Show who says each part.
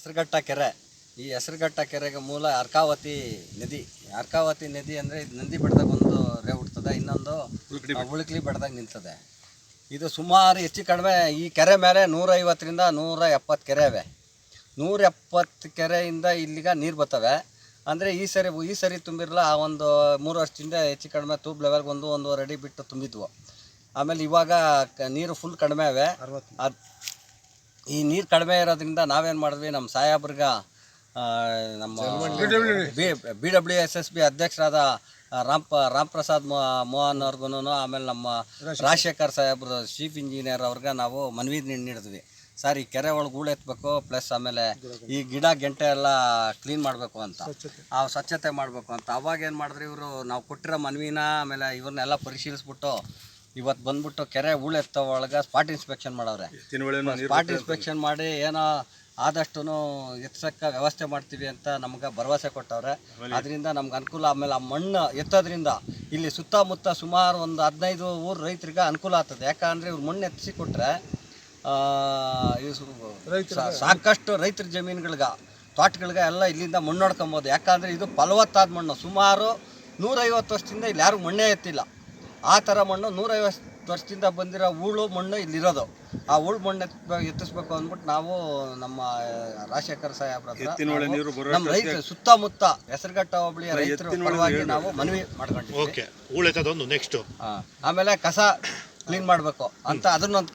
Speaker 1: ಹೆಸರುಘಟ್ಟ ಕೆರೆ. ಈ ಹೆಸರುಘಟ್ಟ ಕೆರೆಗೆ ಮೂಲ ಅರ್ಕಾವತಿ ನದಿ. ಅರ್ಕಾವತಿ ನದಿ ಅಂದರೆ ಇದು ನಂದಿ ಬೆಟ್ಟದಾಗ ಒಂದು ರೇ ಹುಡ್ತದೆ ಇನ್ನೊಂದು ಉಳುಕ್ಲಿ ಬೆಟ್ಟದಾಗ ನಿಂತದೆ. ಇದು ಸುಮಾರು ಹೆಚ್ಚು ಕಡಿಮೆ ಈ ಕೆರೆ ಮೇಲೆ ನೂರೈವತ್ತರಿಂದ ನೂರ ಎಪ್ಪತ್ತು ಕೆರೆ ಇವೆ. ನೂರ ಎಪ್ಪತ್ತು ಕೆರೆಯಿಂದ ಇಲ್ಲಿಗ ನೀರು ಬರ್ತವೆ. ಅಂದರೆ ಈ ಸರಿ ಈ ಸರಿ ತುಂಬಿರಲ್ಲ ಆ ಒಂದು ಮೂರು ವರ್ಷದಿಂದ ಹೆಚ್ಚು ಕಡಿಮೆ ತೂಬ್ ಲೆವೆಲ್ಗೆ ಒಂದು ಒಂದೂವರೆ ಅಡಿ ಬಿಟ್ಟು ತುಂಬಿದ್ವು. ಆಮೇಲೆ ಇವಾಗ ನೀರು ಫುಲ್ ಕಡಿಮೆ ಇವೆ. ಅದು ಈ ನೀರು ಕಡಿಮೆ ಇರೋದ್ರಿಂದ ನಾವೇನು ಮಾಡಿದ್ವಿ ನಮ್ಮ ಸಾಯಾಬ್ರಗ ನಮ್ಮ B W S S B ಅಧ್ಯಕ್ಷರಾದ ರಾಮ್ ಪ ರಾಮ್ ಪ್ರಸಾದ್ ಮೋಹನ್ ಅವ್ರಿಗೂ ಆಮೇಲೆ ನಮ್ಮ ರಾಜಶೇಖರ್. ಸಾಹೇಬ್ರ ಚೀಫ್ ಇಂಜಿನಿಯರ್ ಅವ್ರಿಗೆ ನಾವು ಮನವಿ ನೀಡಿದ್ವಿ. ಸರ್ ಈ ಕೆರೆ ಒಳಗೆ ಗೂಳು ಎತ್ತಬೇಕು ಪ್ಲಸ್ ಆಮೇಲೆ ಈ ಗಿಡ ಗೆಂಟೆ ಎಲ್ಲ ಕ್ಲೀನ್ ಮಾಡಬೇಕು ಅಂತ. ಆ ಸ್ವಚ್ಛತೆ ಮಾಡಬೇಕು ಅಂತ. ಅವಾಗ ಏನು ಮಾಡಿದ್ರಿ ಇವರು ನಾವು ಕೊಟ್ಟಿರೋ ಮನವಿನ ಆಮೇಲೆ ಇವ್ರನ್ನೆಲ್ಲ ಪರಿಶೀಲಿಸ್ಬಿಟ್ಟು ಇವತ್ತು ಬಂದ್ಬಿಟ್ಟು ಕೆರೆ ಹೂಳು ಎತ್ತೋ ಒಳಗೆ ಸ್ಪಾಟ್ ಇನ್ಸ್ಪೆಕ್ಷನ್ ಮಾಡವ್ರೆ. ಸ್ಪಾಟ್ ಇನ್ಸ್ಪೆಕ್ಷನ್ ಮಾಡಿ ಏನೋ ಆದಷ್ಟು ಎತ್ತಕ್ಕೆ ವ್ಯವಸ್ಥೆ ಮಾಡ್ತೀವಿ ಅಂತ ನಮ್ಗೆ ಭರವಸೆ ಕೊಟ್ಟವ್ರೆ. ಅದರಿಂದ ನಮ್ಗೆ ಅನುಕೂಲ ಆಮೇಲೆ ಆ ಮಣ್ಣು ಎತ್ತೋದ್ರಿಂದ ಇಲ್ಲಿ ಸುತ್ತಮುತ್ತ ಸುಮಾರು ಒಂದು ಹದಿನೈದು ಊರು ರೈತರಿಗೆ ಅನುಕೂಲ ಆಗ್ತದೆ. ಯಾಕಂದರೆ ಇವ್ರು ಮಣ್ಣು ಎತ್ತಿಸಿ ಕೊಟ್ಟರೆ ಸಾಕಷ್ಟು ರೈತರ ಜಮೀನುಗಳಿಗೆ ತೋಟಗಳಿಗೆ ಎಲ್ಲ ಇಲ್ಲಿಂದ ಮಣ್ಣು ಹೊಡ್ಕೊಬೋದು ಯಾಕಂದರೆ ಇದು ಫಲವತ್ತಾದ ಮಣ್ಣು. ಸುಮಾರು ನೂರೈವತ್ತು ವರ್ಷದಿಂದ ಇಲ್ಲಿ ಯಾರು ಮಣ್ಣೇ ಎತ್ತಿಲ್ಲ. ಆ ಥರ ಮಣ್ಣು ನೂರೈವತ್ತು ವರ್ಷದಿಂದ ಬಂದಿರೋ ಹೂಳು ಮಣ್ಣು ಇಲ್ಲಿರೋದು. ಆ ಹೂಳು ಮಣ್ಣು ಎತ್ತ ಎತ್ತಿಸ್ಬೇಕು ಅಂದ್ಬಿಟ್ಟು ನಾವು ನಮ್ಮ ರಾಜಶೇಖರ್ ಸಾಹೇಬ್ರ ನಮ್ಮ ರೈತರು ಸುತ್ತಮುತ್ತ ಹೆಸರುಘಟ್ಟ ಹೋಬಳಿಯ ರೈತರ ಪರವಾಗಿ ನಾವು ಮನವಿ ಮಾಡ್ಕೊಂಡಿದ್ವಿ
Speaker 2: ಓಕೆ ನೆಕ್ಸ್ಟ್
Speaker 1: ಆಮೇಲೆ ಕಸ ಕ್ಲೀನ್ ಮಾಡಬೇಕು ಅಂತ ಅದನ್ನೊಂದು